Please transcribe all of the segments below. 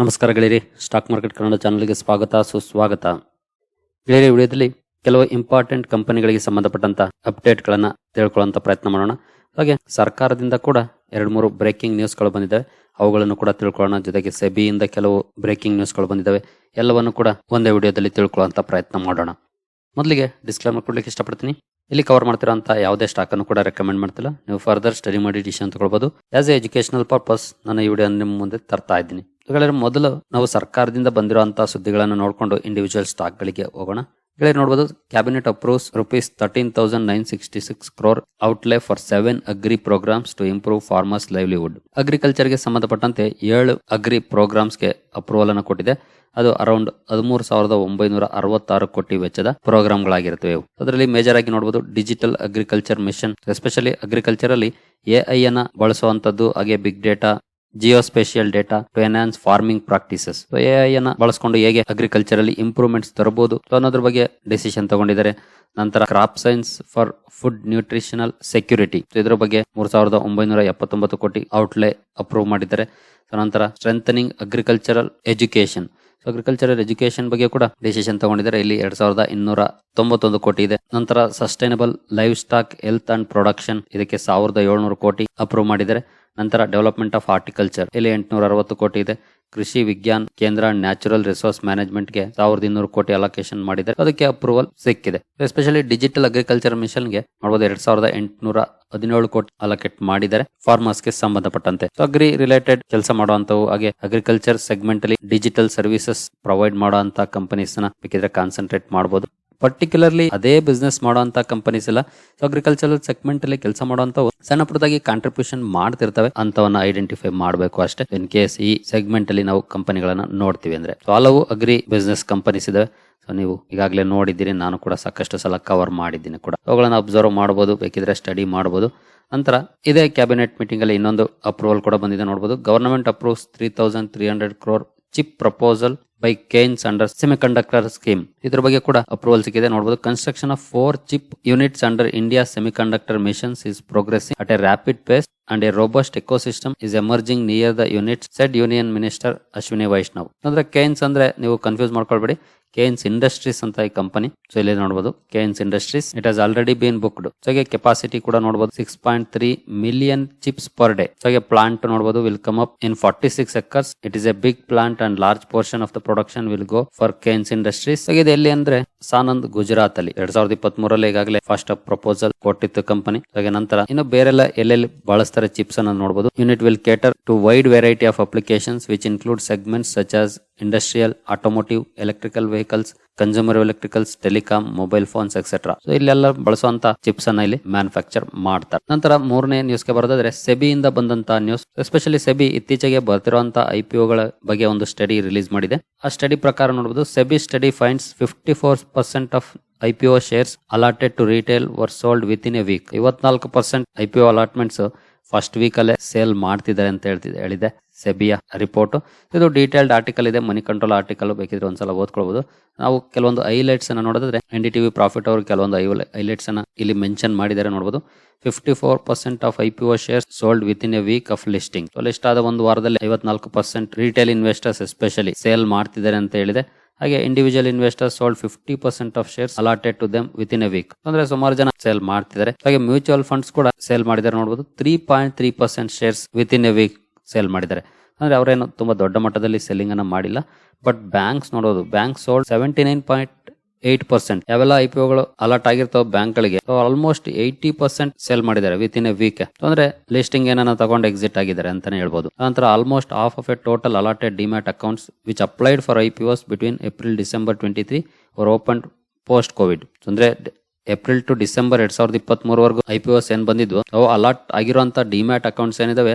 ನಮಸ್ಕಾರ ಗೆಳೆಯರಿ stock market Kannada ಚಾನಲ್ಗೆ ಸ್ವಾಗತ, ಸುಸ್ವಾಗತ. ಗೆಳೆಯರಿ, ವಿಡಿಯೋದಲ್ಲಿ ಕೆಲವು ಇಂಪಾರ್ಟೆಂಟ್ ಕಂಪನಿಗಳಿಗೆ ಸಂಬಂಧಪಟ್ಟಂತ ಅಪ್ಡೇಟ್ಗಳನ್ನ ತಿಳ್ಕೊಳ್ಳುವಂತ ಪ್ರಯತ್ನ ಮಾಡೋಣ. ಹಾಗೆ ಸರ್ಕಾರದಿಂದ ಕೂಡ ಎರಡು ಮೂರು ಬ್ರೇಕಿಂಗ್ ನ್ಯೂಸ್ಗಳು ಬಂದಿದ್ದಾವೆ ಅವುಗಳನ್ನು ಕೂಡ ತಿಳ್ಕೊಳ್ಳೋಣ. ಜೊತೆಗೆ ಸೆಬಿಯಿಂದ ಕೆಲವು ಬ್ರೇಕಿಂಗ್ ನ್ಯೂಸ್ಗಳು ಬಂದಿದ್ದಾವೆ ಎಲ್ಲವನ್ನು ಕೂಡ ಒಂದೇ ವಿಡಿಯೋದಲ್ಲಿ ತಿಳ್ಕೊಳ್ಳುವಂತ ಪ್ರಯತ್ನ ಮಾಡೋಣ. ಮೊದಲಿಗೆ ಡಿಸ್ಕ್ಲೇಮರ್ ಕೊಡ್ಲಿಕ್ಕೆ ಇಷ್ಟಪಡ್ತೀನಿ. ಇಲ್ಲಿ ಕವರ್ ಮಾಡ್ತಿರೋಂಥ ಯಾವುದೇ ಸ್ಟಾಕ್ ಅನ್ನು ಕೂಡ ರೆಕಮೆಂಡ್ ಮಾಡ್ತಿಲ್ಲ. ನೀವು ಫರ್ದರ್ ಸ್ಟಡಿ ಮಾಡಿ ಡಿಸಿಷನ್ ತಗೊಳ್ಬಹುದು ಆಸ್ ಎ ಎಜುಕೇಶನಲ್ ಪರ್ಪಸ್ ನಾನು ಈ ವಿಡಿಯೋ ನಿಮ್ಮ ಮುಂದೆ ತರ್ತಾ ಇದ್ದೀನಿ. ಗೆಳೆಯರೆ, ಮೊದಲು ನಾವು ಸರ್ಕಾರದಿಂದ ಬಂದಿರುವಂತಹ ಸುದ್ದಿಗಳನ್ನು ನೋಡಿಕೊಂಡು ಇಂಡಿವಿಜುವಲ್ ಸ್ಟಾಕ್ ಗಳಿಗೆ ಹೋಗೋಣ. ಗೆಳೆಯರು ನೋಡಬಹುದು cabinet approves rupees thirteen thousand nine sixty six crore outlay for seven agri programmes to improve farmers livelihood ಅಗ್ರಿಕಲ್ಚರ್ಗೆ ಸಂಬಂಧಪಟ್ಟಂತೆ ಏಳು ಅಗ್ರಿ ಪ್ರೋಗ್ರಾಮ್ಸ್ಗೆ ಅಪ್ರೂವಲ್ ಅನ್ನು ಕೊಟ್ಟಿದೆ. ಅದು ಅರೌಂಡ್ ಹದಿಮೂರು ಸಾವಿರದ ಒಂಬೈನೂರ ಅರವತ್ತಾರು ಕೋಟಿ ವೆಚ್ಚದ ಪ್ರೋಗ್ರಾಮ್ಗಳಾಗಿರುತ್ತವೆ. ಅದರಲ್ಲಿ ಮೇಜರ್ ಆಗಿ ನೋಡಬಹುದು digital agriculture mission especially agriculture ಅಲ್ಲಿ ಎಐ ಅನ್ನ ಬಳಸುವಂತದ್ದು ಹಾಗೆ big data geospatial data to enhance farming practices ಅನ್ನು ಬಳಸ್ಕೊಂಡು ಹೇಗೆ ಅಗ್ರಿಕಲ್ಚರ್ ಅಲ್ಲಿ ಇಂಪ್ರೂವ್ಮೆಂಟ್ಸ್ ತರಬಹುದು ಅನ್ನೋದ್ರ ಬಗ್ಗೆ ಡಿಸಿಷನ್ ತಗೊಂಡಿದ್ದಾರೆ. ನಂತರ crop science for food nutritional security ಇದರ ಬಗ್ಗೆ ಮೂರ್ ಸಾವಿರದ ಒಂಬೈನೂರ ಎಪ್ಪತ್ತೊಂಬತ್ತು ಕೋಟಿ ಔಟ್ಲೇ ಅಪ್ರೂವ್ ಮಾಡಿದ್ದಾರೆ. ನಂತರ strengthening agricultural education so agricultural education ಬಗ್ಗೆ ಕೂಡ ಡಿಸಿಷನ್ ತಗೊಂಡಿದ್ದಾರೆ. ಇಲ್ಲಿ ಎರಡ್ ಸಾವಿರದ ಇನ್ನೂರ ತೊಂಬತ್ತೊಂದು ಕೋಟಿ ಇದೆ. ನಂತರ sustainable livestock health and production ಇದಕ್ಕೆ ಸಾವಿರದ ಏಳ್ನೂರು ಕೋಟಿ ಅಪ್ರೂವ್ ಮಾಡಿದ್ದಾರೆ. ನಂತರ ಡೆವಲಪ್ಮೆಂಟ್ ಆಫ್ ಹಾರ್ಟಿಕಲ್ಚರ್. ಇಲ್ಲಿ ಎಂಟುನೂರ ಅರವತ್ತು ಕೋಟಿ ಇದೆ. ಕೃಷಿ ವಿಜ್ಞಾನ ಕೇಂದ್ರ ನ್ಯಾಚುರಲ್ ರಿಸೋರ್ಸ್ ಮ್ಯಾನೇಜ್ಮೆಂಟ್ಗೆ ಸಾವಿರದ ಇನ್ನೂರು ಕೋಟಿ ಅಲೋಕೇಶನ್ ಮಾಡಿದ್ದಾರೆ. ಅದಕ್ಕೆ ಅಪ್ರೂವಲ್ ಸಿಕ್ಕಿದೆ. ಎಸ್ಪೆಷಲಿ ಡಿಜಿಟಲ್ ಅಗ್ರಿಕಲ್ಚರ್ ಮಿಷನ್ಗೆ ಮಾಡಬಹುದು ಎರಡ್ ಸಾವಿರದ ಎಂಟುನೂರ ಹದಿನೇಳು ಕೋಟಿ ಅಲೋಕೇಟ್ ಮಾಡಿದ್ದಾರೆ. ಫಾರ್ಮರ್ಸ್ಗೆ ಸಂಬಂಧಪಟ್ಟಂತೆ. ಅಗ್ರಿ ರಿಲೇಟೆಡ್ ಕೆಲಸ ಮಾಡುವಂತವು ಹಾಗೆ ಅಗ್ರಿಕಲ್ಚರ್ ಸೆಗ್ಮೆಂಟ್ ಅಲ್ಲಿ ಡಿಜಿಟಲ್ ಸರ್ವಿಸಸ್ ಪ್ರೊವೈಡ್ ಮಾಡುವಂತ ಕಂಪನೀಸ್ನ ಬೇಕಿದ್ರೆ ಕಾನ್ಸಂಟ್ರೇಟ್ ಮಾಡಬಹುದು ಪರ್ಟಿಕ್ಯುಲರ್ಲಿ ಅದೇ ಬಿಸ್ನೆಸ್ ಮಾಡುವಂತ ಕಂಪನೀಸ್ ಎಲ್ಲ ಅಗ್ರಿಕಲ್ಚರಲ್ ಸೆಗ್ಮೆಂಟ್ ಅಲ್ಲಿ ಕೆಲಸ ಮಾಡುವಂತ ಸಣ್ಣ ಪುಟ್ಟದಾಗಿ ಕಾಂಟ್ರಿಬ್ಯೂಷನ್ ಮಾಡ್ತಿರ್ತವೆ ಅಂತವನ್ನ ಐಡೆಂಟಿಫೈ ಮಾಡಬೇಕು ಅಷ್ಟೇ. ಇನ್ ಕೇಸ್ ಈ ಸೆಗ್ಮೆಂಟ್ ಅಲ್ಲಿ ನಾವು ಕಂಪನಿಗಳನ್ನ ನೋಡ್ತೀವಿ ಅಂದ್ರೆ. ಸೊ ಹಲವು ಅಗ್ರಿ ಬಿಸ್ನೆಸ್ ಕಂಪನೀಸ್ ಇದಾವೆ. ಸೊ ನೀವು ಈಗಾಗಲೇ ನೋಡಿದ್ದೀರಿ, ನಾನು ಕೂಡ ಸಾಕಷ್ಟು ಸಲ ಕವರ್ ಮಾಡಿದ್ದೀನಿ ಕೂಡ. ಅವುಗಳನ್ನ ಅಬ್ಸರ್ವ್ ಮಾಡಬಹುದು ಬೇಕಿದ್ರೆ ಸ್ಟಡಿ ಮಾಡಬಹುದು ನಂತರ ಇದೇ ಕ್ಯಾಬಿನೆಟ್ ಮೀಟಿಂಗ್ ಅಲ್ಲಿ ಇನ್ನೊಂದು ಅಪ್ರೂವಲ್ ಕೂಡ ಬಂದಿದೆ ನೋಡಬಹುದು government approves three thousand three hundred crore chip proposal by Kaynes under semiconductor scheme ಇದ್ರ ಬಗ್ಗೆ ಕೂಡ ಅಪ್ರೂವಲ್ ಸಿಕ್ಕಿದೆ. ನೋಡಬಹುದು construction of four chip units under India semiconductor missions is progressing at a rapid pace and a robust ecosystem is emerging near the unit said union minister Ashwini Vaishnaw ಅಂದ್ರೆ ಕೇನ್ಸ್ ಅಂದ್ರೆ ನೀವು confuse ಮಾಡ್ಕೊಳ್ಬೇಡಿ. ಕೇನ್ಸ್ industries ಅಂತ ಈ company so ಇಲ್ಲಿ ನೋಡಬಹುದು Kaynes industries it has already been booked ಸೊಗೆ capacity ಕೂಡ ನೋಡಬಹುದು six point three million chips per day ಸೊಗೆ plant ನೋಡಬಹುದು will come up in forty six acres it is a big plant and large portion of the production will go for Kaynes industries ಇದು ಎಲ್ಲಿ ಅಂದ್ರೆ ಸಾನಂದ್ ಗುಜರಾತ್ ಅಲ್ಲಿ. ಎರಡ್ ಸಾವಿರದ ಇಪ್ಪತ್ತ್ ಮೂರಲ್ಲಿ ಈಗಾಗಲೇ ಫಸ್ಟ್ ಪ್ರಪೋಸಲ್ ಕೊಟ್ಟಿತ್ತು ಕಂಪನಿ ಹಾಗೆ ನಂತರ ಇನ್ನು ಬೇರೆಲ್ಲ ಎಲ್ಲೆಲ್ಲಿ ಬಳಸ್ತಾರೆ ಚಿಪ್ಸ್ ಅನ್ನ ನೋಡಬಹುದು unit will cater to wide variety of applications which include segments such as industrial automotive electrical vehicles consumer electricals telecom mobile phones etcetera so ಇಲ್ಲೆಲ್ಲ ಬಳಸುವಂತ ಚಿಪ್ಸ್ ಅನ್ನ ಇಲ್ಲಿ ಮ್ಯಾನುಫ್ಯಾಕ್ಚರ್ ಮಾಡ್ತಾರೆ. ನಂತರ ಮೂರನೇ ನ್ಯೂಸ್ಗೆ ಬರೋದಾದ್ರೆ ಸೆಬಿಯಿಂದ ಬಂದಂತ ನ್ಯೂಸ್ ಎಸ್ಪೆಷಲಿ ಸೆಬಿ ಇತ್ತೀಚೆಗೆ ಬರ್ತಿರುವಂತಹ ಐಪಿಒಗಳ ಬಗ್ಗೆ ಒಂದು ಸ್ಟಡಿ ರಿಲೀಸ್ ಮಾಡಿದೆ. ಆ ಸ್ಟಡಿ ಪ್ರಕಾರ ನೋಡಬಹುದು SEBI study finds fifty four percent of IPO shares allotted to retail were sold within a week ಇವತ್ನಾಲ್ಕು percent IPO allotments first ವೀಕಲ್ಲೇ ಸೇಲ್ ಮಾಡ್ತಿದ್ದಾರೆ ಅಂತ ಹೇಳ್ತಿದೆ ಹೇಳಿದೆ ಸೆಬಿಯ ರಿಪೋರ್ಟ್ ಇದು ಡೀಟೇಲ್ಡ್ ಆರ್ಟಿಕಲ್ ಇದೆ ಮನಿ ಕಂಟ್ರೋಲ್ ಆರ್ಟಿಕಲ್ ಬೇಕಿದ್ರೆ ಒಂದ್ಸಲ ಓದ್ಕೊಳ್ಬಹುದು ನಾವು ಕೆಲವೊಂದು ಹೈಲೈಟ್ಸ್ ಅನ್ನ ನೋಡಿದ್ರೆ ಎನ್ ಡಿ ಟಿವಿ ಪ್ರಾಫಿಟ್ ಅವರು ಕೆಲವೊಂದು ಹೈಲೈಟ್ಸ್ ಅನ್ನ ಇಲ್ಲಿ ಮೆನ್ಷನ್ ಮಾಡಿದ್ದಾರೆ ನೋಡಬಹುದು fifty four percent of I P O share sold within a week of listing list ಆದ ಒಂದು ವಾರದಲ್ಲಿ ಐವತ್ನಾಲ್ಕು percent retail investors especially sale ಮಾಡ್ತಿದ್ದಾರೆ ಅಂತ ಹೇಳಿದೆ. ಹಾಗೆ individual investor sold fifty percent of shares allotted to them within a week ಅಂದ್ರೆ ಸುಮಾರು ಜನ ಸೇಲ್ ಮಾಡ್ತಿದ್ದಾರೆ. ಹಾಗೆ ಮ್ಯೂಚುವಲ್ ಫಂಡ್ಸ್ ಕೂಡ ಸೇಲ್ ಮಾಡಿದ್ದಾರೆ ನೋಡಬಹುದು three point three percent shares within a week sale ಮಾಡಿದ್ದಾರೆ. ಅಂದ್ರೆ ಅವರೇನು ತುಂಬಾ ದೊಡ್ಡ ಮಟ್ಟದಲ್ಲಿ ಸೆಲ್ಲಿಂಗ್ ಅನ್ನ ಮಾಡಿಲ್ಲ. ಬಟ್ ಬ್ಯಾಂಕ್ಸ್ ನೋಡೋದು bank sold seventy nine point eight percent. ಯಾವೆಲ್ಲ ಐಪಿಒಗಳು ಅಲರ್ಟ್ ಆಗಿರ್ತಾವ ಬ್ಯಾಂಕ್ ಗಳಿಗೆ ಆಲ್ಮೋಸ್ಟ್ ಏಯ್ಟಿ ಪರ್ಸೆಂಟ್ ಸೇಲ್ ಮಾಡಿದ್ದಾರೆ ವಿತ್ ಇನ್ ಎ ವೀಕ್ ಅಂದ್ರೆ ಲಿಸ್ಟಿಂಗ್ ಏನನ್ನ ತಗೊಂಡು ಎಕ್ಸಿಟ್ ಆಗಿದ್ದಾರೆ ಅಂತಾನೆ ಹೇಳ್ಬೋದು. ನಂತರ almost half of a total allotted demat accounts which applied for IPOs between April December twenty three are open post Covid ಅಂದ್ರೆ April to December ಎರಡ್ ಸಾವಿರದ ಇಪ್ಪತ್ತ್ ಮೂರವರೆಗೂ ಐ ಪಿ ಏನ್ ಬಂದಿದ್ವು, ಅವು ಅಲಾಟ್ ಆಗಿರುವಂತ ಡಿಮ್ಯಾಟ್ ಅಕೌಂಟ್ಸ್ ಏನಿದಾವೆ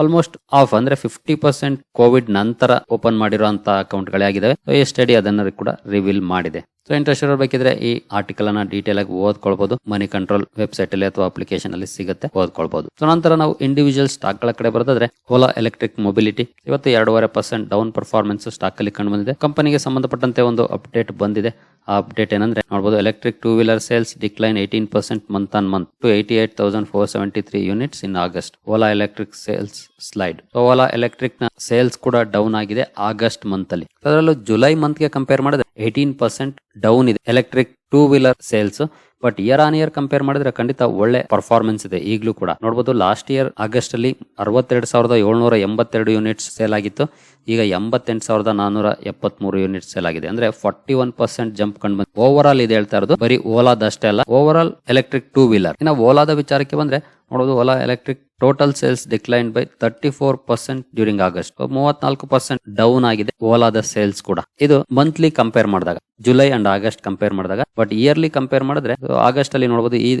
ಆಲ್ಮೋಸ್ಟ್ ಆಫ್ ಅಂದ್ರೆ fifty percent Covid ನಂತರ ಓಪನ್ ಮಾಡಿರುವಂತಹ ಅಕೌಂಟ್ ಗಳೇ ಆಗಿದಾವೆ. ಸ್ಟಡಿ ಅದನ್ನ ಕೂಡ ರಿವೀಲ್ ಮಾಡಿದೆ. ಸೊ ಇಂಟ್ರೆಸ್ಟ್ ಇರೋ ಬೇಕಿದ್ರೆ ಈ ಆರ್ಟಿಕಲ್ ಅನ್ನ ಡೀಟೇಲ್ ಆಗಿ ಓದ್ಕೊಳ್ಬಹುದು ಮನಿ ಕಂಟ್ರೋಲ್ ವೆಬ್ಸೈಟ್ ಅಲ್ಲಿ ಅಥವಾ ಅಪ್ಲಿಕೇಶನ್ ಅಲ್ಲಿ ಸಿಗುತ್ತೆ ಓದ್ಕೊಳ್ಬಹುದು ಸೊ ನಂತರ ನಾವು ಇಂಡಿವಿಜುವಲ್ ಸ್ಟಾಕ್ಗಳ ಕಡೆ ಬರೋದಾದ್ರೆ ಓಲಾ ಎಲೆಕ್ಟ್ರಿಕ್ ಮೊಬಿಲಿಟಿ ಇವತ್ತು ಎರಡೂವರೆ ಪರ್ಸೆಂಟ್ ಡೌನ್ ಪರ್ಫಾರ್ಮೆನ್ಸ್ ಸ್ಟಾಕ್ ಅಲ್ಲಿ ಕಂಡು ಬಂದಿದೆ. ಕಂಪನಿಗೆ ಸಂಬಂಧಪಟ್ಟಂತೆ ಒಂದು ಅಪ್ಡೇಟ್ ಬಂದಿದೆ. ಆ ಅಪ್ಡೇಟ್ ಏನಂದ್ರೆ ನೋಡಬಹುದು electric two wheeler sales decline eighteen percent month on month to eighty eight thousand four seventy three units in August Ola electric sales slide Ola ಎಲೆಕ್ಟ್ರಿಕ್ನ sales ಕೂಡ ಡೌನ್ ಆಗಿದೆ ಆಗಸ್ಟ್ ಮಂತ್ ಅಲ್ಲಿ. ಅದರಲ್ಲೂ July ಮಂತ್ಗೆ compare ಮಾಡಿದ್ರೆ eighteen percent down ಇದೆ electric two wheeler sales but year on year compare ಮಾಡಿದ್ರೆ ಖಂಡಿತ ಒಳ್ಳೆ ಪರ್ಫಾರ್ಮೆನ್ಸ್ ಇದೆ, ಈಗಲೂ ಕೂಡ. ನೋಡಬಹುದು ಲಾಸ್ಟ್ ಇಯರ್ ಆಗಸ್ಟ್ ಅಲ್ಲಿ ಅರವತ್ತೆರಡು ಸಾವಿರದ ಏಳ್ನೂರ ಎಂಬತ್ತೆರಡು ಯೂನಿಟ್ಸ್ ಸೇಲ್ ಆಗಿತ್ತು. ಈಗ ಎಂಬತ್ತೆಂಟು ಸಾವಿರದ ನಾನೂರ ಎಪ್ಪತ್ಮೂರು ಯೂನಿಟ್ಸ್ ಸೇಲ್ ಆಗಿದೆ. ಅಂದ್ರೆ ಫಾರ್ಟಿ ಒನ್ ಪರ್ಸೆಂಟ್ ಜಂಪ್ ಕಂಡು ಬಂದು ಓವರ್ ಆಲ್ ಇದೆ ಹೇಳ್ತಾ ಇರೋದು, ಬರೀ ಓಲಾದಷ್ಟೇ ಅಲ್ಲ over all electric two wheeler ಇನ್ನು ಓಲಾದ ವಿಚಾರಕ್ಕೆ ಬಂದ್ರೆ ನೋಡೋದು Ola electric total sales decline by thirty four percent during August ಮೂವತ್ನಾಲ್ಕು ಪರ್ಸೆಂಟ್ ಡೌನ್ ಆಗಿದೆ ಓಲಾದ ಸೇಲ್ಸ್ ಕೂಡ. ಇದು ಮಂತ್ಲಿ ಕಂಪೇರ್ ಮಾಡಿದಾಗ ಜುಲೈ ಅಂಡ್ ಆಗಸ್ಟ್ ಕಂಪೇರ್ ಮಾಡಿದಾಗ. ಬಟ್ ಇಯರ್ಲಿ ಕಂಪೇರ್ ಮಾಡಿದ್ರೆ ಆಗಸ್ಟ್ ಅಲ್ಲಿ ನೋಡಬಹುದು ಈ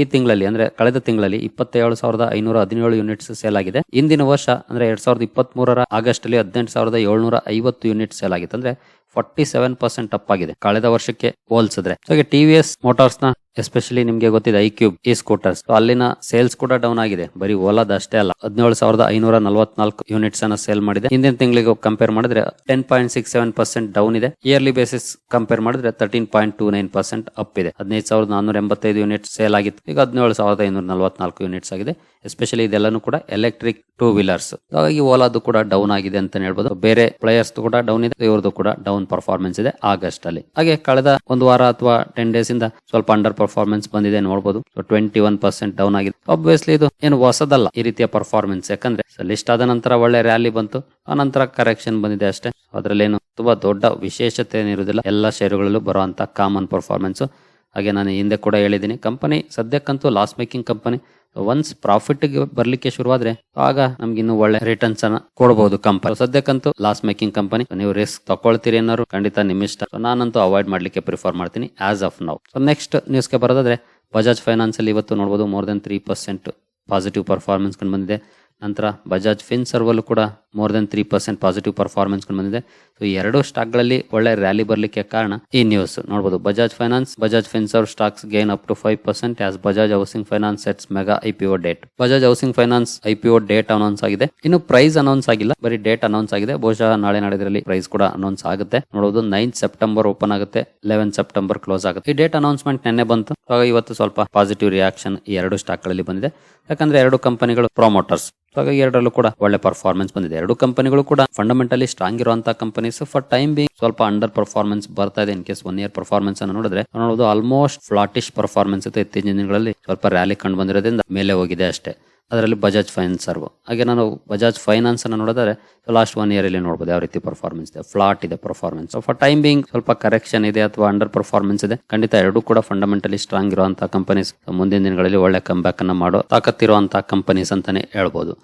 ಈ ತಿಂಗಳಲ್ಲಿ, ಅಂದ್ರೆ ಕಳೆದ ತಿಂಗಳಲ್ಲಿ ಇಪ್ಪತ್ತೇಳು ಸಾವಿರದ ಐನೂರ ಹದಿನೇಳು ಯೂನಿಟ್ಸ್ ಸೇಲ್ ಆಗಿದೆ. ಇಂದಿನ ವರ್ಷ, ಅಂದ್ರೆ ಎರಡ್ ಸಾವಿರದ ಇಪ್ಪತ್ತ್ ಮೂರರ ಆಗಸ್ಟ್ ಅಲ್ಲಿ ಹದಿನೆಂಟು ಸಾವಿರದ ಏಳ್ನೂರ ಐವತ್ತು ಯೂನಿಟ್ ಸೇಲ್ ಆಗಿತ್ತು. ಅಂದ್ರೆ ಫಾರ್ಟಿ ಸೆವೆನ್ ಪರ್ಸೆಂಟ್ ಅಪ್ ಆಗಿದೆ. ಕಳೆದ ವರ್ಷಕ್ಕೆ ಹೋಲಿಸಿದ್ರೆ. ಹಾಗೆ ಟಿ ವಿ ಎಸ್ ಮೋಟಾರ್ಸ್ನ ಎಸ್ಪೆಷಲಿ ನಿಮ್ಗೆ ಗೊತ್ತಿದೆ ಐ ಕ್ಯೂಬ್ ಈ ಸ್ಕೂಟರ್ಸ್ ಅಲ್ಲಿನ ಸೇಲ್ಸ್ ಕೂಡ ಡೌನ್ ಆಗಿದೆ. ಬರೀ ಓಲಾದ ಅಷ್ಟೇ ಅಲ್ಲ. ಹದಿನೇಳು ಸಾವಿರದ ಐನೂರ ನಲವತ್ನಾಲ್ಕು ಯೂನಿಟ್ಸ್ ಅನ್ನ ಸೇಲ್ ಮಾಡಿದೆ. ಹಿಂದಿನ ತಿಂಗಳಿಗೆ ಕಂಪೇರ್ ಮಾಡಿದ್ರೆ ten point six seven percent down ಇದೆ. ಇಯರ್ಲಿ ಬೇಸಿಸ್ ಕಂಪೇರ್ ಮಾಡಿದ್ರೆ thirteen point two nine percent up ಇದೆ. ಹದಿನೈದು ಸಾವಿರದ ನಾನೂರ ಎಂಬತ್ತೈದು ಯೂನಿಟ್ ಸೇಲ್ ಆಗಿತ್ತು. ಈಗ ಹದಿನೇಳು ಸಾವಿರದ ಐನೂರ ನಲವತ್ನಾಲ್ಕು ಯೂನಿಟ್ಸ್ ಆಗಿದೆ. ಎಸ್ಪೆಷಲಿ ಇದೆಲ್ಲನೂ ಕೂಡ ಎಲೆಕ್ಟ್ರಿಕ್ ಟೂ ವೀಲರ್ಸ್ ಹಾಗಾಗಿ ಓಲಾದು ಕೂಡ ಡೌನ್ ಆಗಿದೆ ಅಂತ ಹೇಳ್ಬೋದು. ಬೇರೆ ಪ್ಲೇಯರ್ಸ್ ಕೂಡ ಡೌನ್ ಇದೆ. ಇವ್ರದ್ದು ಕೂಡ ಡೌನ್ ಪರ್ಫಾರ್ಮೆನ್ಸ್ ಇದೆ ಆಗಸ್ಟ್ ಅಲ್ಲಿ. ಹಾಗೆ ಕಳೆದ ಒಂದು ವಾರ ಅಥವಾ ಟೆನ್ ಡೇಸ್ ಇಂದ ಸ್ವಲ್ಪ ಅಂಡರ್ ಪರ್ಫಾರ್ಮೆನ್ಸ್ ಬಂದಿದೆ ನೋಡಬಹುದು ಟ್ವೆಂಟಿ ಒನ್ ಪರ್ಸೆಂಟ್ ಡೌನ್ ಆಗಿದೆ. ಆಬ್ವಿಯಸ್ಲಿ ಇದು ಏನು ಹೊಸದಲ್ಲ ಈ ರೀತಿಯ ಪರ್ಫಾರ್ಮೆನ್ಸ್ ಯಾಕಂದ್ರೆ ಲಿಸ್ಟ್ ಆದ ನಂತರ ಒಳ್ಳೆ ರ್ಯಾಲಿ ಬಂತು. ಆ ನಂತರ ಕರೆಕ್ಷನ್ ಬಂದಿದೆ ಅಷ್ಟೇ. ಅದ್ರಲ್ಲೇನು ತುಂಬಾ ದೊಡ್ಡ ವಿಶೇಷತೆ ಏನಿರುವುದಿಲ್ಲ. ಎಲ್ಲ ಶೇರುಗಳಲ್ಲೂ ಬರುವಂತ ಕಾಮನ್ ಪರ್ಫಾರ್ಮೆನ್ಸ್ ಹಾಗೆ ನಾನು ಹಿಂದೆ ಕೂಡ ಹೇಳಿದ್ದೀನಿ. Company ಸದ್ಯಕ್ಕಂತೂ loss making company once profit ಬರ್ಲಿಕ್ಕೆ ಶುರುವಾದ್ರೆ ಆಗ ನಮ್ಗೆ ಇನ್ನು ಒಳ್ಳೆ ರಿಟರ್ನ್ಸ್ ಅನ್ನ ಕೊಡಬಹುದು ಕಂಪನಿ ಸದ್ಯಕ್ಕಂತೂ ಲಾಸ್ ಮೇಕಿಂಗ್ ಕಂಪನಿ ನೀವು ರಿಸ್ಕ್ ತಗೊಳ್ತೀರಿ ಅನ್ನೋರು ಖಂಡಿತ ನಿಮ್ ಇಷ್ಟ. ನಾನಂತೂ ಅವಾಯ್ಡ್ ಮಾಡ್ಲಿಕ್ಕೆ ಪ್ರಿಫರ್ ಮಾಡ್ತೀನಿ as of now so next ನ್ಯೂಸ್ಗೆ ಬರೋದಾದ್ರೆ ಬಜಾಜ್ ಫೈನಾನ್ಸ್ ಅಲ್ಲಿ ಇವತ್ತು ನೋಡಬಹುದು more than three percent positive performance ಕಂಡು ಬಂದಿದೆ. ನಂತರ ಬಜಾಜ್ ಫಿನ್ ಸರ್ವಲ್ಲೂ ಕೂಡ more than three percent positive performance ಬಂದಿದೆ. ಸೊ ಎರಡು ಸ್ಟಾಕ್ಗಳಲ್ಲಿ ಒಳ್ಳೆ ರ್ಯಾಲಿ ಬರಲಿಕ್ಕೆ ಕಾರಣ ಈ ನ್ಯೂಸ್ ನೋಡಬಹುದು Bajaj finance Bajaj Finserv stocks gain up to five percent as Bajaj housing finance sets mega IPO date Bajaj housing finance IPO date announce ಆಗಿದೆ. ಇನ್ನು ಪ್ರೈಸ್ ಅನೌನ್ಸ್ ಆಗಿಲ್ಲ, ಬರೀ ಡೇಟ್ ಅನೌನ್ಸ್ ಆಗಿದೆ. ಬಹುಶಃ ನಾಳೆ ನಾಡಿದ್ರಲ್ಲಿ ಪ್ರೈಸ್ ಕೂಡ ಅನೌನ್ಸ್ ಆಗುತ್ತೆ. ನೋಡೋದು ನೈನ್ ಸೆಪ್ಟೆಂಬರ್ ಓಪನ್ ಆಗುತ್ತೆ ಲೆವೆನ್ ಸೆಪ್ಟೆಂಬರ್ ಕ್ಲೋಸ್ ಆಗುತ್ತೆ. ಈ ಡೇಟ್ ಅನೌನ್ಸ್ಮೆಂಟ್ ನೆನ್ನೆ ಬಂತು. ಇವತ್ತು ಸ್ವಲ್ಪ ಪಾಸಿಟಿವ್ ರಿಯಾಕ್ಷನ್ ಎರಡು ಸ್ಟಾಕ್ಗಳಲ್ಲಿ ಬಂದಿದೆ. ಯಾಕಂದ್ರೆ ಎರಡು ಕಂಪನಿಗಳು ಪ್ರೊಮೋಟರ್ಸ್ ಹಾಗಾಗಿ ಎರಡರಲ್ಲೂ ಕೂಡ ಒಳ್ಳೆ ಪರ್ಫಾರ್ಮೆನ್ಸ್ ಬಂದಿದೆ. ಎರಡು ಕಂಪನಿಗಳು ಕೂಡ ಫಂಡಮೆಂಟಲಿ ಸ್ಟ್ರಾಂಗ್ ಇರುವಂತಹ ಕಂಪನೀಸ್ ಫಾರ್ ಟೈಮ್ ಬಿಂಗ್ ಸ್ವಲ್ಪ ಅಂಡರ್ ಪರ್ಫಾರ್ಮೆನ್ಸ್ ಬರ್ತಾ ಇದೆ. In case one year performance ಅನ್ನು ನೋಡಿದ್ರೆ ನೋಡೋದು ಆಲ್ಮೋಸ್ಟ್ ಫ್ಲಾಟಿಶ್ ಪರ್ಫಾರ್ಮೆನ್ಸ್ ಇತ್ತು ಇತ್ತೀಚಿನ ದಿನಗಳಲ್ಲಿ ಸ್ವಲ್ಪ ರ್ಯಾಲಿ ಕಂಡು ಬಂದಿರೋದ್ರಿಂದ ಮೇಲೆ ಹೋಗಿದೆ ಅಷ್ಟೇ. ಅದರಲ್ಲಿ ಬಜಾಜ್ ಫೈನಾನ್ಸ್ ಸರ್ವ್ ಹಾಗೆ ನಾನು ಬಜಾಜ್ ಫೈನಾನ್ಸ್ ಅನ್ನು ನೋಡಿದ್ರೆ ಲಾಸ್ಟ್ ಒನ್ ಇಯರ್ ಅಲ್ಲಿ ನೋಡಬಹುದು ಯಾವ ರೀತಿ ಪರ್ಫಾರ್ಮೆನ್ಸ್ ಇದೆ. ಫ್ಲಾಟ್ ಇದೆ ಪರ್ಫಾರ್ಮೆನ್ಸ್ ಫಾರ್ ಟೈಮ್ ಬಿಂಗ್ ಸ್ವಲ್ಪ ಕರೆಕ್ಷನ್ ಇದೆ ಅಥವಾ ಅಂಡರ್ ಪರ್ಫಾರ್ಮೆನ್ಸ್ ಇದೆ. ಖಂಡಿತ ಎರಡು ಕೂಡ ಫಂಡಮೆಂಟಲಿ ಸ್ಟ್ರಾಂಗ್ ಇರುವಂತಹ ಕಂಪನೀಸ್ ಮುಂದಿನ ದಿನಗಳಲ್ಲಿ ಒಳ್ಳೆ ಕಂಬ್ಯಾಕ್ ಅನ್ನು ಮಾಡೋ ತಾಕತ್ತಿರುವಂತಹ ಕಂಪನೀಸ್ ಅಂತಾನೆ ಹೇಳ್ಬೋದು.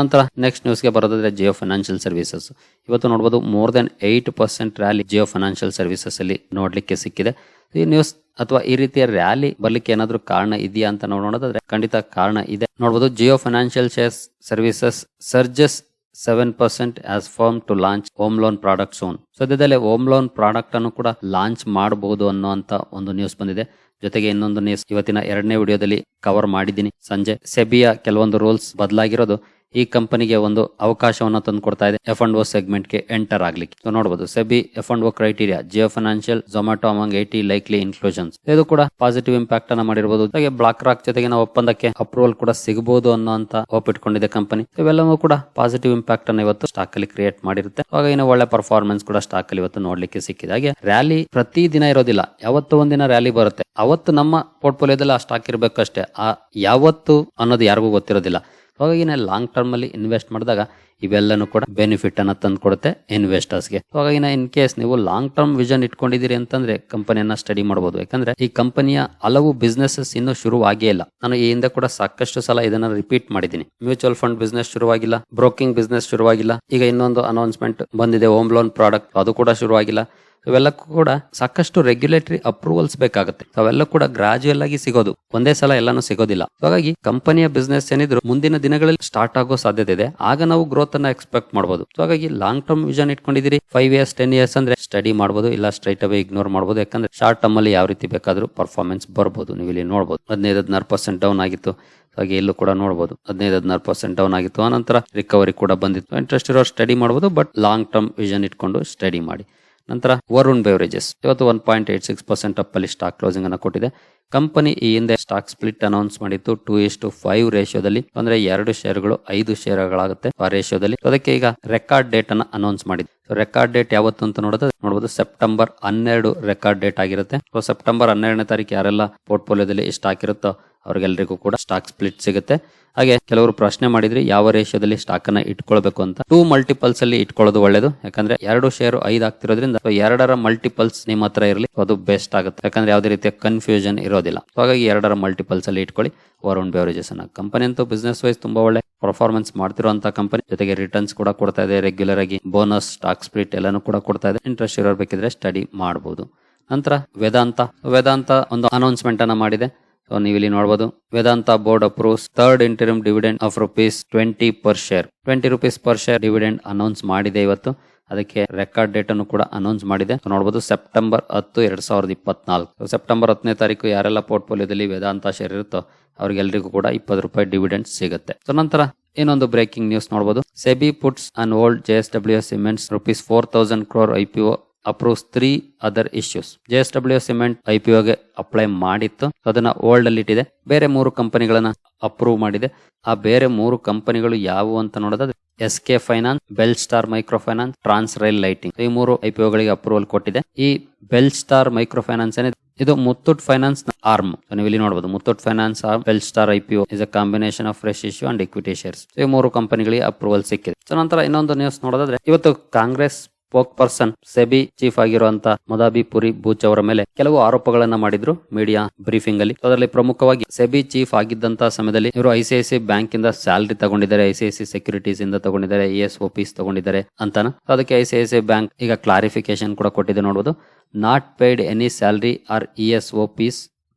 ನಂತರ ನೆಕ್ಸ್ಟ್ ನ್ಯೂಸ್ಗೆ ಬರೋದಾದ್ರೆ ಜಿಯೋ ಫೈನಾನ್ಷಿಯಲ್ ಸರ್ವಿಸಸ್ ಇವತ್ತು ನೋಡಬಹುದು more than eight percent rally Jio financial services ಅಲ್ಲಿ ನೋಡ್ಲಿಕ್ಕೆ ಸಿಕ್ಕಿದೆ. ಈ ನ್ಯೂಸ್ ಅಥವಾ ಈ ರೀತಿಯ ರ್ಯಾಲಿ ಬರ್ಲಿಕ್ಕೆ ಏನಾದರೂ ಕಾರಣ ಇದೆಯಾ ಅಂತ ನಾವು ನೋಡೋದಾದ್ರೆ ಖಂಡಿತ ಕಾರಣ ಇದೆ. ನೋಡಬಹುದು Jio financial shares services surges seven percent as firm to launch home loan product soon ಸದ್ಯದಲ್ಲೇ ಹೋಮ್ ಲೋನ್ ಪ್ರಾಡಕ್ಟ್ ಅನ್ನು ಕೂಡ ಲಾಂಚ್ ಮಾಡಬಹುದು ಅನ್ನುವಂತ ಒಂದು ನ್ಯೂಸ್ ಬಂದಿದೆ. ಜೊತೆಗೆ ಇನ್ನೊಂದು ನ್ಯೂಸ್ ಇವತ್ತಿನ ಎರಡನೇ ವಿಡಿಯೋದಲ್ಲಿ ಕವರ್ ಮಾಡಿದ್ದೀನಿ. ಸಂಜೆ ಸೆಬಿಯ ಕೆಲವೊಂದು ರೂಲ್ಸ್ ಬದಲಾಗಿರೋದು ಈ ಕಂಪನಿಗೆ ಒಂದು ಅವಕಾಶವನ್ನು ತಂದು ಕೊಡ್ತಾ ಇದೆ. ಎಫ್ ಅಂಡ್ ಓ ಸೆಗ್ಮೆಂಟ್ಗೆ ಎಂಟರ್ ಆಗ್ಲಿಕ್ಕೆ. ಸೊ ನೋಡಬಹುದು SEBI F and O criteria Jio financial Zomato among eighty likely inclusions ಇದು ಕೂಡ ಪಾಸಿಟಿವ್ ಇಂಪ್ಯಾಕ್ಟ್ ಅನ್ನ ಮಾಡಿರಬಹುದು ಹಾಗೆ ಬ್ಲಾಕ್ ರಾಕ್ ಜೊತೆಗಿನ ಒಪ್ಪಂದಕ್ಕೆ ಅಪ್ರೂವಲ್ ಕೂಡ ಸಿಗಬಹುದು ಅನ್ನೋಂತ ಹೋಪ್ ಇಟ್ಕೊಂಡಿದೆ ಕಂಪನಿ ಇವೆಲ್ಲವೂ ಕೂಡ ಪಾಸಿಟಿವ್ ಇಂಪ್ಯಾಕ್ಟ್ ಅನ್ನ ಇವತ್ತು ಸ್ಟಾಕ್ ಅಲ್ಲಿ ಕ್ರಿಯೇಟ್ ಮಾಡಿರುತ್ತೆ. ಅವಾಗ ಇನ್ನು ಒಳ್ಳೆ ಪರ್ಫಾರ್ಮೆನ್ಸ್ ಕೂಡ ಸ್ಟಾಕ್ ಅಲ್ಲಿ ಇವತ್ತು ನೋಡ್ಲಿಕ್ಕೆ ಸಿಕ್ಕಿದೆ. ಹಾಗೆ ರ್ಯಾಲಿ ಪ್ರತಿ ದಿನ ಇರೋದಿಲ್ಲ. ಯಾವತ್ತು ಒಂದಿನ ರ್ಯಾಲಿ ಬರುತ್ತೆ. ಅವತ್ತು ನಮ್ಮ ಪೋರ್ಟ್ಫೋಲಿಯೋದಲ್ಲಿ ಆ ಸ್ಟಾಕ್ ಇರಬೇಕಷ್ಟೇ. ಆ ಯಾವತ್ತು ಅನ್ನೋದು ಯಾರಿಗೂ ಗೊತ್ತಿರೋದಿಲ್ಲ. ಹಾಗಾಗಿ ನಾವು ಲಾಂಗ್ ಟರ್ಮ್ ಅಲ್ಲಿ ಇನ್ವೆಸ್ಟ್ ಮಾಡಿದಾಗ ಇವೆಲ್ಲನೂ ಕೂಡ ಬೆನಿಫಿಟ್ ಅನ್ನ ತಂದು ಕೊಡುತ್ತೆ ಇನ್ವೆಸ್ಟರ್ಸ್ಗೆ ಹಾಗಾಗಿ ಇನ್ ಕೇಸ್ ನೀವು ಲಾಂಗ್ ಟರ್ಮ್ ವಿಷನ್ ಇಟ್ಕೊಂಡಿದ್ದೀರಿ ಅಂತಂದ್ರೆ ಕಂಪನಿಯನ್ನ ಸ್ಟಡಿ ಮಾಡಬಹುದು ಯಾಕಂದ್ರೆ ಈ ಕಂಪನಿಯ ಹಲವು ಬಿಸ್ನೆಸಸ್ ಇನ್ನೂ ಶುರುವಾಗೇ ಇಲ್ಲ. ನಾನು ಈ ಹಿಂದೆ ಕೂಡ ಸಾಕಷ್ಟು ಸಲ ಇದನ್ನ ರಿಪೀಟ್ ಮಾಡಿದ್ದೀನಿ. ಮ್ಯೂಚುವಲ್ ಫಂಡ್ ಬಿಸ್ನೆಸ್ ಶುರುವಾಗಿಲ್ಲ ಬ್ರೋಕಿಂಗ್ ಬಿಸ್ನೆಸ್ ಶುರುವಾಗಿಲ್ಲ. ಈಗ ಇನ್ನೊಂದು ಅನೌನ್ಸ್ಮೆಂಟ್ ಬಂದಿದೆ ಹೋಮ್ ಲೋನ್ ಪ್ರಾಡಕ್ಟ್ ಅದು ಕೂಡ ಶುರುವಾಗಿಲ್ಲ. ಇವೆಲ್ಲಕ್ಕೂ ಕೂಡ ಸಾಕಷ್ಟು ರೆಗ್ಯುಲೇಟರಿ ಅಪ್ರೂವಲ್ಸ್ ಬೇಕಾಗುತ್ತೆ. ಅವೆಲ್ಲ ಕೂಡ ಗ್ರಾಜುಯಲ್ ಆಗಿ ಸಿಗೋದು. ಒಂದೇ ಸಲ ಎಲ್ಲಾನು ಸಿಗೋದಿಲ್ಲ. ಹಾಗಾಗಿ ಕಂಪನಿಯ ಬಿಸ್ನೆಸ್ ಏನಿದ್ರು ಮುಂದಿನ ದಿನಗಳಲ್ಲಿ ಸ್ಟಾರ್ಟ್ ಆಗೋ ಸಾಧ್ಯತೆ ಇದೆ. ಆಗ ನಾವು ಗ್ರೋತ್ ಅನ್ನ ಎಕ್ಸ್ಪೆಕ್ಟ್ ಮಾಡಬಹುದು ಹಾಗಾಗಿ ಲಾಂಗ್ ಟರ್ಮ್ ವಿಷನ್ ಇಟ್ಕೊಂಡಿದ್ದೀರಿ. ಫೈವ್ ಇಯರ್ಸ್ ಟೆನ್ ಇಯರ್ಸ್ ಅಂದ್ರೆ ಸ್ಟಡಿ ಮಾಡಬಹುದು ಇಲ್ಲ ಸ್ಟ್ರೈಟ್ ಅವೇ ಇಗ್ನೋರ್ ಮಾಡಬಹುದು ಯಾಕಂದ್ರೆ ಶಾರ್ಟ್ ಟರ್ಮ್ ಅಲ್ಲಿ ಯಾವ ರೀತಿ ಬೇಕಾದ್ರೂ ಪರ್ಫಾರ್ಮೆನ್ಸ್ ಬರಬಹುದು ನೀವು ಇಲ್ಲಿ ನೋಡಬಹುದು ಹದಿನೈದು, ಹದಿನಾರು ಪರ್ಸೆಂಟ್ ಡೌನ್ ಆಗಿತ್ತು. ಹಾಗೆ ಇಲ್ಲೂ ಕೂಡ ನೋಡಬಹುದು ಹದಿನೈದು, ಹದಿನಾರು ಪರ್ಸೆಂಟ್ ಡೌನ್ ಆಗಿತ್ತು. ಆನಂತರ ರಿಕವರಿ ಕೂಡ ಬಂದಿತ್ತು. ಇಂಟ್ರೆಸ್ಟ್ ಇರೋ ಸ್ಟಡಿ ಮಾಡಬಹುದು ಬಟ್ ಲಾಂಗ್ ಟರ್ಮ್ ವಿಷನ್ ಇಟ್ಕೊಂಡು ಸ್ಟಡಿ ಮಾಡಿ. ನಂತರ ವರುಣ್ ಬೆವರೇಜಸ್. ಇವತ್ತು one point eight six percent up ಅಲ್ಲಿ ಸ್ಟಾಕ್ ಕ್ಲೋಸಿಂಗ್ ಅನ್ನು ಕೊಟ್ಟಿದೆ. ಕಂಪನಿ ಈ ಹಿಂದೆ ಸ್ಟಾಕ್ ಸ್ಪ್ಲಿಟ್ ಅನೌನ್ಸ್ ಮಾಡಿತ್ತು ಟೂ ಇಷ್ಟು ಫೈವ್ ರೇಷಿಯೋದಲ್ಲಿ ಅಂದ್ರೆ ಎರಡು ಶೇರ್ಗಳು ಐದು ಶೇರ್ಗಳಾಗುತ್ತೆ ಆ ರೇಷಿಯೋದಲ್ಲಿ ಅದಕ್ಕೆ ಈಗ ರೆಕಾರ್ಡ್ ಡೇಟ್ ಅನ್ನ ಅನೌನ್ಸ್ ಮಾಡಿದೆ ರೆಕಾರ್ಡ್ ಡೇಟ್ ಯಾವತ್ತು ಅಂತ ನೋಡೋದು ನೋಡಬಹುದು ಸೆಪ್ಟೆಂಬರ್ ಹನ್ನೆರಡು ರೆಕಾರ್ಡ್ ಡೇಟ್ ಆಗಿರುತ್ತೆ. ಸೆಪ್ಟೆಂಬರ್ ಹನ್ನೆರಡನೇ ತಾರೀಕು ಯಾರೆಲ್ಲ ಪೋರ್ಟ್ಫೋಲಿಯೋದಲ್ಲಿ ಸ್ಟಾಕ್ ಇರುತ್ತೋ ಅವ್ರಿಗೆಲ್ಲರಿಗೂ ಕೂಡ ಸ್ಟಾಕ್ ಸ್ಪ್ಲಿಟ್ ಸಿಗುತ್ತೆ. ಹಾಗೆ ಕೆಲವರು ಪ್ರಶ್ನೆ ಮಾಡಿದ್ರಿ ಯಾವ ರೇಷಿಯೋದಲ್ಲಿ ಸ್ಟಾಕ್ ಅನ್ನ ಇಟ್ಕೊಳ್ಬೇಕು ಅಂತ. ಟೂ ಮಲ್ಟಿಪಲ್ಸ್ ಅಲ್ಲಿ ಇಟ್ಕೊಳ್ಳೋದು ಒಳ್ಳೇದು. ಯಾಕಂದ್ರೆ ಎರಡು ಶೇರ್ ಐದು ಆಗ್ತಿರೋದ್ರಿಂದ ಎರಡರ ಮಲ್ಟಿಪಲ್ಸ್ ನಿಮ್ಮ ಹತ್ರ ಇರಲಿ. ಅದು ಬೆಸ್ಟ್ ಆಗುತ್ತೆ. ಯಾಕಂದ್ರೆ ಯಾವುದೇ ರೀತಿಯ ಕನ್ಫ್ಯೂಷನ್ ಇರೋದಿಲ್ಲ. ಹಾಗಾಗಿ ಎರಡರ ಮಲ್ಟಿಪಲ್ಸ್ ಅಲ್ಲಿ ಇಟ್ಕೊಳ್ಳಿ. ವರುಣ್ ಬೆವರೇಜಸ್ ಅನ್ನ. ಕಂಪನಿ ಅಂತೂ ಬಿಸ್ನೆಸ್ ವೈಸ್ ತುಂಬಾ ಒಳ್ಳೆ ಪರ್ಫಾರ್ಮೆನ್ಸ್ ಮಾಡ್ತಿರುವಂತ ಕಂಪನಿ ಜೊತೆಗೆ ರಿಟರ್ನ್ಸ್ ಕೂಡ ಕೊಡ್ತಾ ಇದೆ. ರೆಗ್ಯುಲರ್ ಆಗಿ ಬೋನಸ್ ಸ್ಟಾಕ್ ಸ್ಪ್ಲಿಟ್ ಎಲ್ಲಾನು ಕೂಡ ಕೊಡ್ತಾ ಇದೆ. ಇಂಟ್ರೆಸ್ಟ್ ಇರಬೇಕಿದ್ರೆ ಬೇಕಿದ್ರೆ ಸ್ಟಡಿ ಮಾಡಬಹುದು ನಂತರ ವೇದಾಂತ. ವೇದಾಂತ ಒಂದು ಅನೌನ್ಸ್ಮೆಂಟ್ ಅನ್ನ ಮಾಡಿದೆ. ಸೊ ನೀವು ಇಲ್ಲಿ ನೋಡಬಹುದು Vedanta board approves third interim dividend of rupees twenty per share twenty rupees per share dividend announce ಮಾಡಿದೆ ಇವತ್ತು. ಅದಕ್ಕೆ ರೆಕಾರ್ಡ್ ಡೇಟ್ ಅನ್ನು ಕೂಡ ಅನೌನ್ಸ್ ಮಾಡಿದೆ. ನೋಡಬಹುದು ಸೆಪ್ಟೆಂಬರ್ ಹತ್ತು, ಎರಡ್ ಸಾವಿರದ ಇಪ್ಪತ್ನಾಲ್ಕು. ಸೆಪ್ಟೆಂಬರ್ ಹತ್ತನೇ ತಾರೀಕು ಯಾರೆಲ್ಲ ಪೋರ್ಟ್ಫೋಲಿಯೋದಲ್ಲಿ ವೇದಾಂತ ಶೇರ್ ಇರುತ್ತೋ ಅವ್ರಿಗೆಲ್ಲರಿಗೂ ಕೂಡ ಇಪ್ಪತ್ತು ರೂಪಾಯಿ ಡಿವಿಡೆಂಡ್ ಸಿಗುತ್ತೆ. ಸೊ ನಂತರ ಇನ್ನೊಂದು ಬ್ರೇಕಿಂಗ್ ನ್ಯೂಸ್ ನೋಡಬಹುದು SEBI puts and old J S W cements rupees four thousand crore I P approves three other issues J S W cement I P ಗೆ ಅಪ್ಲೈ ಮಾಡಿತ್ತು. ಅದನ್ನ ಓಲ್ಡ್ ಅಲ್ಲಿ ಇಟ್ಟಿದೆ. ಬೇರೆ ಮೂರು ಕಂಪನಿಗಳನ್ನ ಅಪ್ರೂವ್ ಮಾಡಿದೆ. ಆ ಬೇರೆ ಮೂರು ಕಂಪನಿಗಳು ಯಾವುವು ಅಂತ ನೋಡೋದಾದ್ರೆ S K finance Belstar micro finance Transrail lighting ಈ ಮೂರು ಐಪಿಒಗಳಿಗೆ ಅಪ್ರೂವಲ್ ಕೊಟ್ಟಿದೆ. ಈ ಬೆಲ್ ಸ್ಟಾರ್ ಮೈಕ್ರೋ ಫೈನಾನ್ಸ್ ಏನಿದೆ? ಇದು ಮುತ್ತೂಟ್ ಫೈನಾನ್ಸ್ ಆರ್ಮ್ ನೀವು ಇಲ್ಲಿ ನೋಡಬಹುದು Muthoot finance arm Belstar I P is a combination of fresh issue and equity shares ಈ ಮೂರು ಕಂಪನಿಗಳಿಗೆ ಅಪ್ರೂವಲ್ ಸಿಕ್ಕಿದೆ. ಸೊ ನಂತರ ಇನ್ನೊಂದು ನ್ಯೂಸ್ ನೋಡೋದಾದ್ರೆ, ಇವತ್ತು Congress spokesperson SEBI chief ಆಗಿರುವಂತಹ ಮದಾಬಿ ಪುರಿ ಬೂಚ್ ಅವರ ಮೇಲೆ ಕೆಲವು ಆರೋಪಗಳನ್ನ ಮಾಡಿದ್ರು ಮೀಡಿಯಾ ಬ್ರೀಫಿಂಗ್ ಅಲ್ಲಿ. ಅದರಲ್ಲಿ ಪ್ರಮುಖವಾಗಿ ಸೆಬಿ ಚೀಫ್ ಆಗಿದ್ದಂತ ಸಮಯದಲ್ಲಿ ಇವರು ಐಸಿಐಸಿ ಬ್ಯಾಂಕ್ ಇಂದ ಸ್ಯಾಲರಿ ತಗೊಂಡಿದ್ದಾರೆ ಐಸಿಐಸಿ ಸೆಕ್ಯೂರಿಟೀಸ್ ಇಂದ ತಗೊಂಡಿದ್ದಾರೆ ಎಸ್ ಒಪಿಸ್ ತಗೊಂಡಿದ್ದಾರೆ ಅಂತಾನ. ಅದಕ್ಕೆ ಐಸಿಐಸಿ ಬ್ಯಾಂಕ್ ಈಗ ಕ್ಲಾರಿಫಿಕೇಶನ್ ಕೂಡ ಕೊಟ್ಟಿದೆ ನೋಡಬಹುದು not paid any salary or E S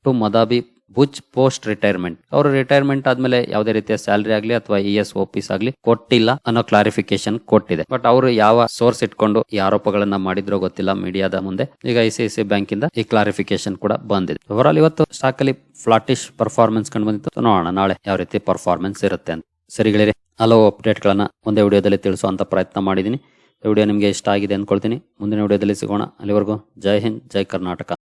to Madhabi Buch post retirement ಅವರು ರಿಟೈರ್ಮೆಂಟ್ ಆದ್ಮೇಲೆ ಯಾವುದೇ ರೀತಿಯ ಸ್ಯಾಲರಿ ಆಗಲಿ ಅಥವಾ ಇ ಎಸ್ ಓಪಿಸ್ ಆಗಲಿ ಕೊಟ್ಟಿಲ್ಲ ಅನ್ನೋ ಕ್ಲಾರಿಫಿಕೇಶನ್ ಕೊಟ್ಟಿದೆ. ಬಟ್ ಅವರು ಯಾವ ಸೋರ್ಸ್ ಇಟ್ಕೊಂಡು ಈ ಆರೋಪಗಳನ್ನ ಮಾಡಿದ್ರೋ ಗೊತ್ತಿಲ್ಲ ಮೀಡಿಯಾದ ಮುಂದೆ. ಈಗ ಐ ಸಿ ಐ ಈ ಕ್ಲಾರಿಫಿಕೇಶನ್ ಕೂಡ ಬಂದಿದೆ. ಓವರ್ಆಲ್ ಇವತ್ತು ಸ್ಟಾಕ್ ಅಲ್ಲಿ ಫ್ಲಾಟಿಶ್ ಪರ್ಫಾರ್ಮೆನ್ಸ್ ಕಂಡು ಬಂದಿತ್ತು. ನೋಡೋಣ ನಾಳೆ ಯಾವ ರೀತಿ ಪರ್ಫಾರ್ಮೆನ್ಸ್ ಇರುತ್ತೆ ಅಂತ. ಸರಿಗಳಿರಿ ಹಲವು ಅಪ್ಡೇಟ್ ಗಳನ್ನ ಒಂದೇ ವಿಡಿಯೋದಲ್ಲಿ ತಿಳಿಸುವಂತ ಪ್ರಯತ್ನ ಮಾಡಿದೀನಿ ವಿಡಿಯೋ ನಿಮಗೆ ಇಷ್ಟ ಆಗಿದೆ ಅಂದ್ಕೊಳ್ತೀನಿ. ಮುಂದಿನ ವಿಡಿಯೋದಲ್ಲಿ ಸಿಗೋಣ. ಅಲ್ಲಿವರೆಗೂ ಜೈ ಹಿಂದ್, ಜೈ ಕರ್ನಾಟಕ.